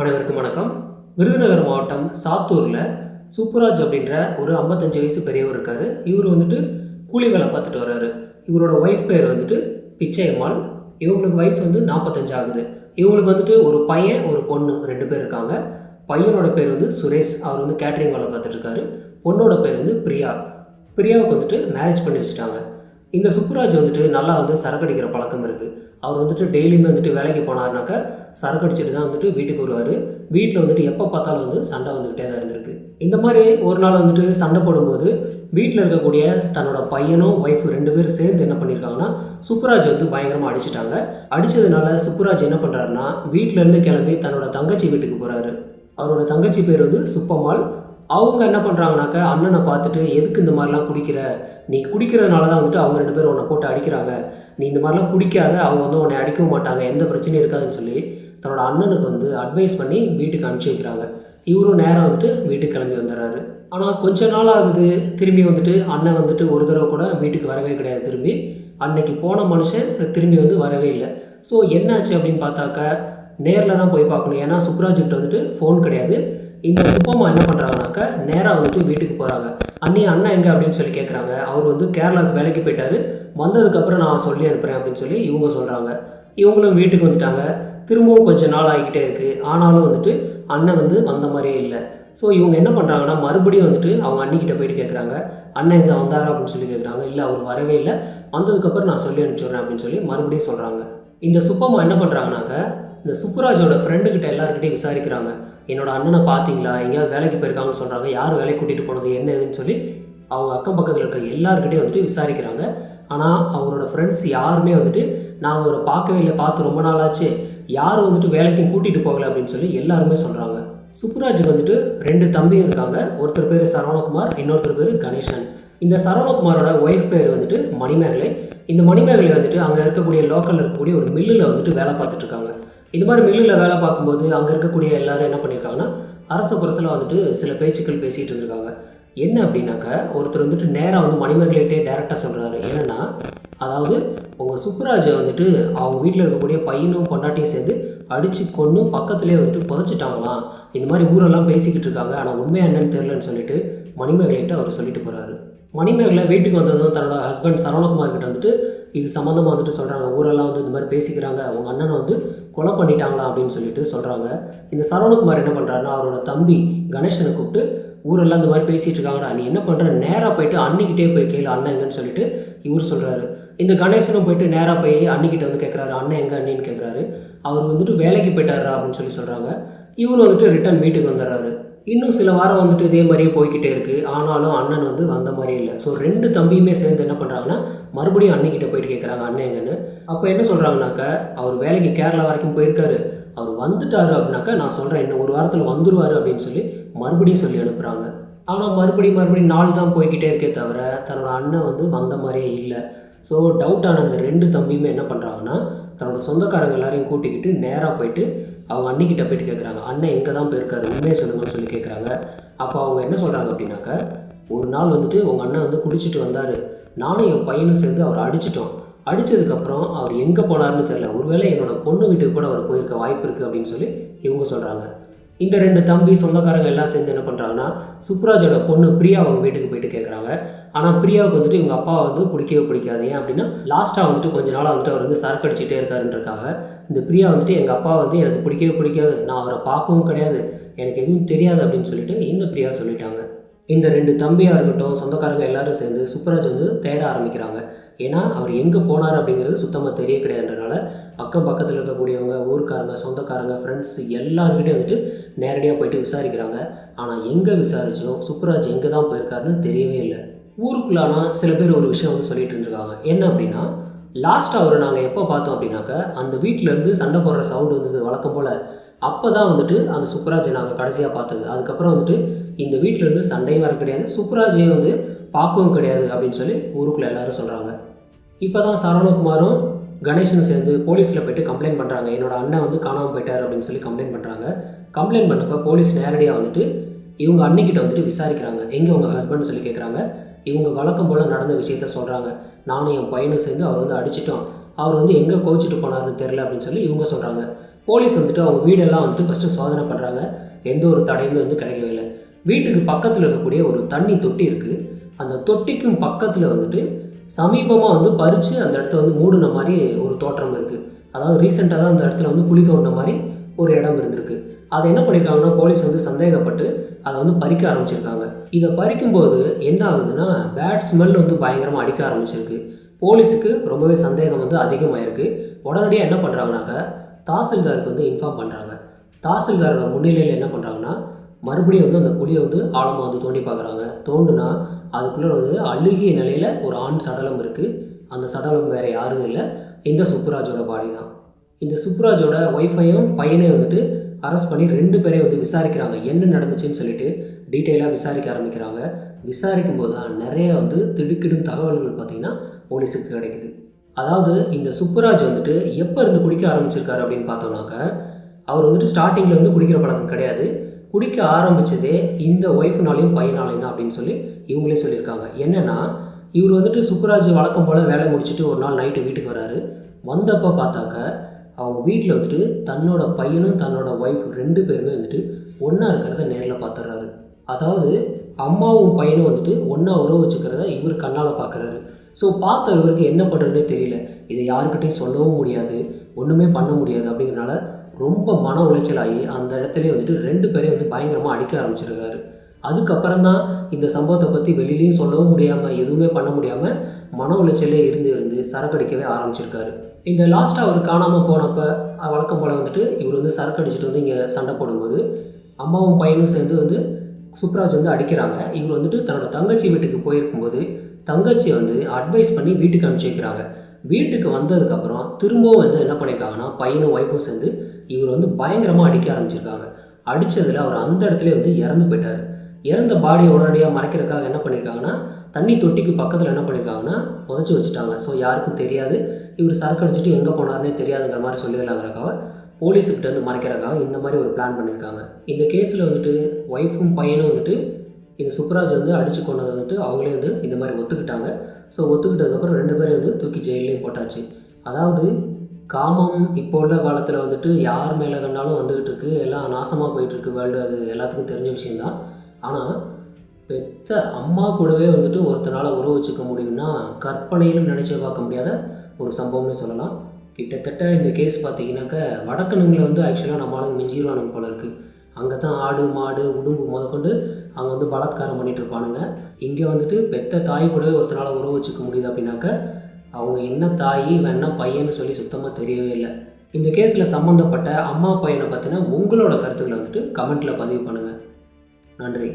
அனைவருக்கும் வணக்கம். விருதுநகர் மாவட்டம் சாத்தூரில் சூப்பராஜ் அப்படின்ற ஒரு ஐம்பத்தஞ்சு வயசு பெரியவர் இருக்கார். இவர் வந்துட்டு கூலி வேலை பார்த்துட்டு வர்றாரு. இவரோட ஒய்ஃப் பேர் வந்துட்டு பிச்சையம்மாள். இவங்களுக்கு வயசு வந்து நாற்பத்தஞ்சு ஆகுது. இவங்களுக்கு வந்துட்டு ஒரு பையன் ஒரு பொண்ணு ரெண்டு பேர் இருக்காங்க. பையனோட பேர் வந்து சுரேஷ். அவர் வந்து கேட்ரிங் வேலை பார்த்துட்டு இருக்காரு. பொண்ணோட பேர் வந்து பிரியா. பிரியாவுக்கு வந்துட்டு மேரேஜ் பண்ணி வச்சுட்டாங்க. இந்த சுப்புராஜ் வந்துட்டு நல்லா வந்து சரக்கு அடிக்கிற பழக்கம் இருக்குது அவர் வந்துட்டு டெய்லியுமே வந்துட்டு வேலைக்கு போனாருனாக்கா சரக்கு அடிச்சுட்டு தான் வந்துட்டு வீட்டுக்கு வருவார். வீட்டில் வந்துட்டு எப்போ பார்த்தாலும் வந்து சண்டை வந்துக்கிட்டே தான் இருந்திருக்கு. இந்த மாதிரி ஒரு நாள் வந்துட்டு சண்டை போடும்போது வீட்டில் இருக்கக்கூடிய தன்னோட பையனும் ஒய்ஃபு ரெண்டு பேரும் சேர்ந்து என்ன பண்ணியிருக்காங்கன்னா சுப்புராஜ் வந்து பயங்கரமாக அடிச்சிட்டாங்க. அடித்ததுனால சுப்புராஜ் என்ன பண்ணுறாருன்னா வீட்டிலேருந்து கிளம்பி தன்னோட தங்கச்சி வீட்டுக்கு போகிறாரு அவரோட தங்கச்சி பேர் வந்து சுப்பம்மாள். அவங்க என்ன பண்ணுறாங்கனாக்கா அண்ணனை பார்த்துட்டு எதுக்கு இந்த மாதிரிலாம் குடிக்கிற? நீ குடிக்கிறதுனால தான் வந்துட்டு அவங்க ரெண்டு பேரும் உன்னை போட்டு அடிக்கிறாங்க. நீ இந்த மாதிரிலாம் குடிக்காத அவங்க வந்து உன்னை அடிக்கவும் மாட்டாங்க. எந்த பிரச்சனையும் இருக்காதுன்னு சொல்லி தன்னோட அண்ணனுக்கு வந்து அட்வைஸ் பண்ணி வீட்டுக்கு அனுப்பிச்சி வைக்கிறாங்க. இவரும் நேராக வந்துட்டு வீட்டுக்கு கிளம்பி வந்துடுறாரு. ஆனால் கொஞ்ச நாள் ஆகுது. திரும்பி வந்துட்டு அண்ணன் வந்துட்டு ஒரு தடவை கூட வீட்டுக்கு வரவே கிடையாது திரும்பி. அன்னைக்கு போன மனுஷன் திரும்பி வந்து வரவே இல்லை. ஸோ என்னாச்சு அப்படின்னு பார்த்தாக்கா நேரில் தான் போய் பார்க்கணும். ஏன்னா சுப்ராஜ்கிட்ட வந்துட்டு ஃபோன் கிடையாது. இந்த சுப்பம்மா என்ன பண்ணுறாங்கனாக்கா நேராக வந்துட்டு வீட்டுக்கு போகிறாங்க அண்ணி அண்ணன் எங்கே அப்படின்னு சொல்லி கேட்குறாங்க அவர் வந்து கேரளாவுக்கு வேலைக்கு போயிட்டாரு. வந்ததுக்கப்புறம் நான் சொல்லி அனுப்புகிறேன் அப்படின்னு சொல்லி இவங்க சொல்கிறாங்க இவங்களும் வீட்டுக்கு வந்துட்டாங்க. திரும்பவும் கொஞ்சம் நாள் ஆகிக்கிட்டே இருக்குது ஆனாலும் வந்துட்டு அண்ணன் வந்து வந்த மாதிரியே இல்லை. ஸோ இவங்க என்ன பண்ணுறாங்கன்னா மறுபடியும் வந்துட்டு அவங்க அண்ணிக்கிட்ட போயிட்டு கேட்குறாங்க அண்ணன் எங்கே வந்தாரா? அப்படின்னு சொல்லி கேட்குறாங்க இல்லை அவர் வரவே இல்லை. வந்ததுக்கப்புறம் நான் சொல்லி அனுப்பிச்சுட்றேன் அப்படின்னு சொல்லி மறுபடியும் சொல்கிறாங்க இந்த சுப்பம்மா என்ன பண்ணுறாங்கனாக்க இந்த சுப்புராஜோட ஃப்ரெண்டுக்கிட்ட எல்லாருக்கிட்டையும் விசாரிக்கிறாங்க. என்னோடய அண்ணனை பார்த்தீங்களா? எங்கேயாவது வேலைக்கு போயிருக்காங்கன்னு சொல்கிறாங்க யார் வேலைக்கு கூட்டிகிட்டு போனது? என்ன ஏதுன்னு சொல்லி அவங்க அக்கம் பக்கத்தில் இருக்கிற எல்லாருக்கிட்டையும் வந்துட்டு விசாரிக்கிறாங்க. ஆனால் அவரோட ஃப்ரெண்ட்ஸ் யாருமே வந்துட்டு நான் அவரை பார்க்கவே இல்லை பார்த்து ரொம்ப நாளாச்சு. யார் யாரும் வந்துட்டு வேலைக்கும் கூட்டிகிட்டு போகலை அப்படின்னு சொல்லி எல்லாருமே சொல்கிறாங்க சுப்புராஜுக்கு வந்துட்டு ரெண்டு தம்பியும் இருக்காங்க. ஒருத்தர் பேர் சரவணகுமார் இன்னொருத்தர் பேர் கணேசன். இந்த சரவணகுமாரோட ஒய்ஃப் பேர் வந்துட்டு மணிமேகலை. இந்த மணிமேகலை வந்துட்டு அங்கே இருக்கக்கூடிய லோக்கலில் இருக்கக்கூடிய ஒரு மில்லில் வந்துட்டு வேலை பார்த்துட்ருக்காங்க இது இந்த மாதிரி மில்லில் வேலை பார்க்கும்போது அங்கே இருக்கக்கூடிய எல்லாரும் என்ன பண்ணியிருக்காங்கன்னா அரச புரசில் வந்துட்டு சில பேச்சுக்கள் பேசிகிட்டு இருந்திருக்காங்க. என்ன அப்படின்னாக்கா ஒருத்தர் வந்துட்டு நேராக வந்து மணிமேகலைகிட்டே டேரெக்டாக சொல்கிறாரு என்னென்னா அதாவது உங்கள் சுப்புராஜை வந்துட்டு அவங்க வீட்டில் இருக்கக்கூடிய பையனும் பொண்டாட்டியும் சேர்ந்து அடித்து கொன்று பக்கத்துலேயே வந்துட்டு புதைச்சிட்டாங்களாம். இந்த மாதிரி ஊரெல்லாம் பேசிக்கிட்டு இருக்காங்க. ஆனால் உண்மையாக என்னன்னு தெரிலன்னு சொல்லிட்டு மணிமேகலைகிட்ட அவர் சொல்லிட்டு போகிறாரு மணிமேகலை வீட்டுக்கு வந்ததும் தன்னோட ஹஸ்பண்ட் சரவணகுமார் கிட்ட வந்துட்டு இது சம்மந்தமாக வந்துட்டு சொல்கிறாங்க ஊரெல்லாம் வந்து இந்த மாதிரி பேசிக்கிறாங்க. அவங்க அண்ணனை வந்து கொலை பண்ணிட்டாங்களா அப்படின்னு சொல்லிட்டு சொல்கிறாங்க இந்த சரவணகுமார் என்ன பண்ணுறாருன்னா அவரோட தம்பி கணேசனை கூப்பிட்டு ஊரெல்லாம் இந்த மாதிரி பேசிகிட்டு இருக்காங்கடா நீ என்ன பண்ணுற நேராக போயிட்டு அன்னிக்கிட்டே போய் கேளு அண்ணன் எங்கன்னு சொல்லிட்டு இவர் சொல்கிறாரு இந்த கணேசனும் போயிட்டு நேராக போய் அன்னிக்கிட்ட வந்து கேட்குறாரு அண்ணன் எங்கே அண்ணின்னு கேட்குறாரு அவர் வந்துட்டு வேலைக்கு போயிட்டாரா அப்படின்னு சொல்லி சொல்கிறாங்க இவர் வந்துட்டு ரிட்டன் வீட்டுக்கு வந்துடுறாரு. இன்னும் சில வாரம் வந்துட்டு இதே மாதிரியே போய்கிட்டே இருக்குது ஆனாலும் அண்ணன் வந்து வந்த மாதிரியே இல்லை. ஸோ ரெண்டு தம்பியுமே சேர்ந்து என்ன பண்ணுறாங்கன்னா மறுபடியும் அண்ணிக்கிட்ட போயிட்டு கேட்குறாங்க அண்ணன் எங்கன்னு அப்போ என்ன சொல்கிறாங்கனாக்கா அவர் வேலைக்கு கேரளா வரைக்கும் போயிருக்காரு. அவர் வந்துட்டாரு அப்படின்னாக்கா நான் சொல்கிறேன் இன்னும் ஒரு வாரத்தில் வந்துடுவார் அப்படின்னு சொல்லி மறுபடியும் சொல்லி அனுப்புகிறாங்க ஆனால் மறுபடியும் மறுபடியும் நாள் தான் போய்கிட்டே இருக்கே தவிர தன்னோட அண்ணன் வந்து வந்த மாதிரியே இல்லை. ஸோ டவுட்டான அந்த ரெண்டு தம்பியுமே என்ன பண்ணுறாங்கன்னா தன்னோட சொந்தக்காரங்க எல்லாரையும் கூட்டிக்கிட்டு நேராக போயிட்டு அவங்க அண்ணிக்கிட்ட போயிட்டு கேட்குறாங்க அண்ணன் எங்கே தான் போயிருக்காரு உண்மையை சொல்லுங்கன்னு சொல்லி கேட்குறாங்க அப்போ அவங்க என்ன சொல்கிறாங்க அப்படின்னாக்க ஒரு நாள் வந்துட்டு உங்கள் அண்ணன் வந்து குடிச்சிட்டு வந்தார். நானும் என் பையனும் சேர்ந்து அவர் அடிச்சிட்டோம். அடித்ததுக்கப்புறம் அவர் எங்கே போனார்னு தெரில ஒருவேளை என்னோட பொண்ணு வீட்டுக்கு கூட அவர் போயிருக்க வாய்ப்பு இருக்குது அப்படின்னு சொல்லி இவங்க சொல்கிறாங்க இந்த ரெண்டு தம்பி சொந்தக்காரங்க எல்லாம் சேர்ந்து என்ன பண்ணுறாங்கன்னா சுப்ராஜோட பொண்ணு பிரியா அவங்க வீட்டுக்கு போயிட்டு கேட்குறாங்க ஆனால் பிரியாவுக்கு வந்துட்டு இவங்க அப்பாவை வந்து பிடிக்கவே பிடிக்காது. ஏன் அப்படின்னா லாஸ்ட்டாக வந்துட்டு கொஞ்ச நாளாக வந்துட்டு அவர் வந்து சரக்கு அடிச்சுட்டே இருக்காருன்றக்காக இந்த பிரியா வந்துட்டு எங்கள் அப்பா வந்து எனக்கு பிடிக்கவே பிடிக்காது. நான் அவரை பார்க்கவும் கிடையாது. எனக்கு எதுவும் தெரியாது அப்படின்னு சொல்லிட்டு இந்த பிரியா சொல்லிட்டாங்க. இந்த ரெண்டு தம்பியாக இருக்கட்டும் சொந்தக்காரங்க எல்லாரும் சேர்ந்து சுப்ராஜ் வந்து தேட ஆரம்பிக்கிறாங்க. ஏன்னா அவர் எங்கே போனார் அப்படிங்கிறது சுத்தமாக தெரிய கிடையாதுன்றனால அக்கம் பக்கத்தில் இருக்கக்கூடியவங்க ஊருக்காரங்க சொந்தக்காரங்க ஃப்ரெண்ட்ஸ் எல்லாருக்கிட்டையும் வந்துட்டு நேரடியாக போயிட்டு விசாரிக்கிறாங்க. ஆனால் எங்கே விசாரித்தோம் சுப்ராஜ் எங்கே தான் போயிருக்காருன்னு தெரியவே இல்லை. ஊருக்குள்ளானா சில பேர் ஒரு விஷயம் வந்து சொல்லிட்டு இருந்திருக்காங்க. என்ன அப்படின்னா லாஸ்ட்டாக அவரை நாங்கள் எப்போ பார்த்தோம் அப்படின்னாக்கா அந்த வீட்டிலேருந்து சண்டை போடுற சவுண்டு வந்தது வழக்கம் போல். அப்போ தான் வந்துட்டு அந்த சுப்ராஜை நாங்கள் கடைசியாக பார்த்தது. அதுக்கப்புறம் வந்துட்டு இந்த வீட்டிலேருந்து சண்டையும் வர கிடையாது சுப்ராஜையும் வந்து பார்க்கவும் கிடையாது அப்படின்னு சொல்லி ஊருக்குள்ளே எல்லாரும் சொல்கிறாங்க இப்போ தான் சரவணகுமாரும் கணேசனும் சேர்ந்து போலீஸில் போயிட்டு கம்ப்ளைண்ட் பண்ணுறாங்க என்னோட அண்ணன் வந்து காணாமல் போயிட்டார் அப்படின்னு சொல்லி கம்ப்ளைண்ட் பண்ணுறாங்க கம்ப்ளைண்ட் பண்ணப்போ போலீஸ் நேரடியாக வந்துட்டு இவங்க அன்னிக்கிட்ட வந்துட்டு விசாரிக்கிறாங்க. எங்கே உங்கள் ஹஸ்பண்ட் சொல்லி கேட்குறாங்க இவங்க வழக்கம் போல் நடந்த விஷயத்த சொல்கிறாங்க நானும் என் பையனும் சேர்ந்து அவர் வந்து அடிச்சிட்டோம். அவர் வந்து எங்கே கோச்சிட்டு போனாருன்னு தெரில அப்படின்னு சொல்லி இவங்க சொல்கிறாங்க போலீஸ் வந்துட்டு அவங்க வீடெல்லாம் வந்துட்டு ஃபஸ்ட்டு சோதனை பண்ணுறாங்க எந்த ஒரு தடையுமே வந்து கிடைக்கவே இல்லை. வீட்டுக்கு பக்கத்தில் இருக்கக்கூடிய ஒரு தண்ணி தொட்டி இருக்குது அந்த தொட்டிக்கும் பக்கத்தில் வந்துட்டு சமீபமாக வந்து பறித்து அந்த இடத்த வந்து மூடின மாதிரி ஒரு தோற்றம் இருக்குது அதாவது ரீசெண்டாக தான் அந்த இடத்துல வந்து குழி தோண்டின மாதிரி ஒரு இடம் இருந்திருக்கு. அதை என்ன பண்ணியிருக்காங்கன்னா போலீஸ் வந்து சந்தேகப்பட்டு அதை வந்து பறிக்க ஆரம்பிச்சிருக்காங்க. இதை பறிக்கும்போது என்ன ஆகுதுன்னா பேட் ஸ்மெல் வந்து பயங்கரமாக அடிக்க ஆரம்பிச்சிருக்கு. போலீஸுக்கு ரொம்பவே சந்தேகம் வந்து அதிகமாயிருக்கு. உடனடியாக என்ன பண்ணுறாங்கனாக்கா தாசில்தாருக்கு வந்து இன்ஃபார்ம் பண்ணுறாங்க தாசில்தாரோட முன்னிலையில் என்ன பண்ணுறாங்கன்னா மறுபடியும் வந்து அந்த குழியை வந்து ஆழமாக வந்து தோண்டி பார்க்குறாங்க தோண்டுனா அதுக்குள்ளே வந்து அழுகிய நிலையில் ஒரு ஆண் சடலம் இருக்குது அந்த சடலம் வேறு யாரும் இல்லை. இந்த சுப்புராஜோட பாடி தான். இந்த சுப்புராஜோட ஒய்ஃபையும் பையனையும் வந்துட்டு அரெஸ்ட் பண்ணி ரெண்டு பேரையும் வந்து விசாரிக்கிறாங்க. என்ன நடந்துச்சுன்னு சொல்லிட்டு டீட்டெயிலாக விசாரிக்க ஆரம்பிக்கிறாங்க. விசாரிக்கும் போது தான் நிறைய வந்து திடுக்கிடும் தகவல்கள் பார்த்திங்கன்னா போலீஸுக்கு கிடைக்குது. அதாவது இந்த சுப்புராஜ் வந்துட்டு எப்போ இருந்து குடிக்க ஆரம்பிச்சிருக்காரு அப்படின்னு பார்த்தோம்னாக்க அவர் வந்துட்டு ஸ்டார்டிங்கில் வந்து குடிக்கிற பழக்கம் கிடையாது. குடிக்க ஆரம்பித்ததே இந்த ஒய்ஃப்னாலையும் பையனாலையும் தான் அப்படின்னு சொல்லி இவங்களே சொல்லியிருக்காங்க. என்னென்னா இவர் வந்துட்டு சுப்புராஜ் வழக்கம் போல் வேலை முடிச்சுட்டு ஒரு நாள் நைட்டு வீட்டுக்கு வராரு. வந்தப்போ பார்த்தாக்க அவங்க வீட்டில் வந்துட்டு தன்னோட பையனும் தன்னோட ஒய்ஃப் ரெண்டு பேருமே வந்துட்டு ஒன்றா இருக்கிறத நேரில் பார்த்துட்றாரு அதாவது அம்மாவும் பையனும் வந்துட்டு ஒன்றா உறவு வச்சுக்கிறத இவர் கண்ணால் பார்க்குறாரு ஸோ பார்த்த இவருக்கு என்ன பண்ணுறதுனே தெரியல. இதை யாருக்கிட்டையும் சொல்லவும் முடியாது. ஒன்றுமே பண்ண முடியாது அப்படிங்கிறனால ரொம்ப மன உளைச்சலாகி அந்த இடத்துலயே வந்துட்டு ரெண்டு பேரையும் வந்து பயங்கரமாக அடிக்க ஆரம்பிச்சிருக்காரு. அதுக்கப்புறம் தான் இந்த சம்பவத்தை பற்றி வெளியிலையும் சொல்லவும் முடியாமல் எதுவுமே பண்ண முடியாமல் மன உளைச்சலே இருந்து இருந்து சரக்கடிக்கவே ஆரம்பிச்சிருக்காரு. இந்த லாஸ்ட்டாக அவர் காணாமல் போனப்போ வழக்கம் போல் வந்துட்டு இவர் வந்து சரக்கு அடிச்சுட்டு வந்து இங்கே சண்டை போடும்போது அம்மாவும் பையனும் சேர்ந்து வந்து சுப்ராஜ் வந்து அடிக்கிறாங்க. இவர் வந்துட்டு தன்னோட தங்கச்சி வீட்டுக்கு போயிருக்கும்போது தங்கச்சியை வந்து அட்வைஸ் பண்ணி வீட்டுக்கு அனுப்பிச்சி வைக்கிறாங்க. வீட்டுக்கு வந்ததுக்கப்புறம் திரும்பவும் வந்து என்ன பண்ணியிருக்காங்கன்னா பையனும் ஒய்ஃபும் சேர்ந்து இவர் வந்து பயங்கரமாக அடிக்க ஆரம்பிச்சிருக்காங்க. அடித்ததில் அவர் அந்த இடத்துல வந்து இறந்து போயிட்டார். இறந்த பாடியை உடனடியாக மறைக்கிறதுக்காக என்ன பண்ணியிருக்காங்கன்னா தண்ணி தொட்டிக்கு பக்கத்தில் என்ன பண்ணியிருக்காங்கன்னா புதைச்சி வச்சுட்டாங்க. ஸோ யாருக்கும் தெரியாது. இவர் சரக்கு அடிச்சுட்டு எங்கே போனார்னே தெரியாதுங்கிற மாதிரி சொல்லிடலாங்கிறக்காக போலீஸுக்கிட்ட வந்து மறைக்கிறக்காக இந்த மாதிரி ஒரு பிளான் பண்ணியிருக்காங்க இந்த கேஸில் வந்துட்டு ஒய்ஃபும் பையனும் வந்துட்டு இந்த சுப்ராஜ் வந்து அடித்து கொண்டது வந்துட்டு அவங்களே வந்து இந்த மாதிரி ஒத்துக்கிட்டாங்க. ஸோ ஒத்துக்கிட்டதுக்கப்புறம் ரெண்டு பேரும் வந்து தூக்கி ஜெயிலையும் போட்டாச்சு. அதாவது காமம் இப்போ உள்ள காலத்தில் வந்துட்டு யார் மேலே வேணாலும் வந்துக்கிட்டு இருக்கு எல்லாம் நாசமாக போயிட்டுருக்கு வேர்ல்டு. அது எல்லாத்துக்கும் தெரிஞ்ச விஷயந்தான் ஆனால் பெத்த அம்மா கூடவே வந்துட்டு ஒருத்தனால் உறவு வச்சுக்க முடியும்னா கற்பனையிலும் நினச்சி பார்க்க முடியாத ஒரு சம்பவம்னு சொல்லலாம். கிட்டத்தட்ட இந்த கேஸ் பார்த்தீங்கன்னாக்க வடக்கணுங்களை வந்து ஆக்சுவலாக நம்ம ஆளுங்க மிஞ்சிடுவானுங்க போல இருக்குது அங்கே தான் ஆடு மாடு உடும்பு முதற்கொண்டு அங்கே வந்து பலாத்காரம் பண்ணிட்டு இருப்பானுங்க. இங்கே வந்துட்டு பெத்த தாய் கூடவே ஒருத்தனால் உறவு வச்சுக்க முடியுது அப்படின்னாக்க அவங்க என்ன தாய் வேணா பையன்னு சொல்லி சுத்தமாக தெரியவே இல்லை. இந்த கேஸில் சம்மந்தப்பட்ட அம்மா பையனை பற்றின உங்களோட கருத்துக்களை வந்துட்டு கமெண்ட்டில் பதிவு பண்ணுங்கள் நன்றி.